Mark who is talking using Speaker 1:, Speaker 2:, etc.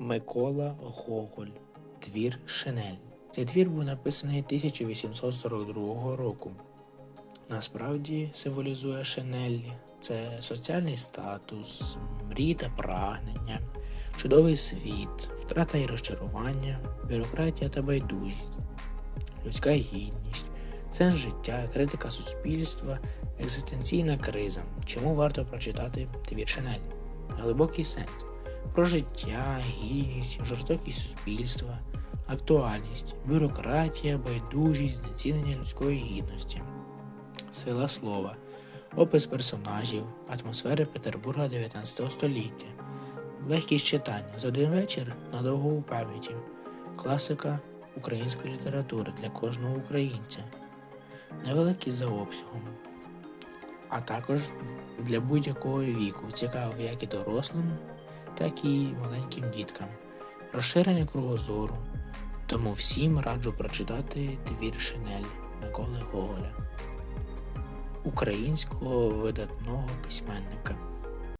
Speaker 1: Микола Гоголь. Твір Шинель. Цей твір був написаний 1842 року. Насправді символізує шинель це соціальний статус, мрії та прагнення, чудовий світ, втрата і розчарування, бюрократія та байдужість, людська гідність, сенс життя, критика суспільства, екзистенційна криза. Чому варто прочитати твір Шинель? Глибокий сенс про життя, гідність, жорстокість суспільства, актуальність, бюрократія, байдужість, знецінення людської гідності, сила слова, опис персонажів, атмосфери Петербурга 19 століття, легкість читання. За один вечір надовго у пам'яті, класика української літератури для кожного українця, невеликий за обсягом, а також для будь-якого віку, цікавий як і дорослим, так і маленьким діткам. Розширення кругозору. Тому всім раджу прочитати твір Шинель Миколи Гоголя, українського видатного письменника.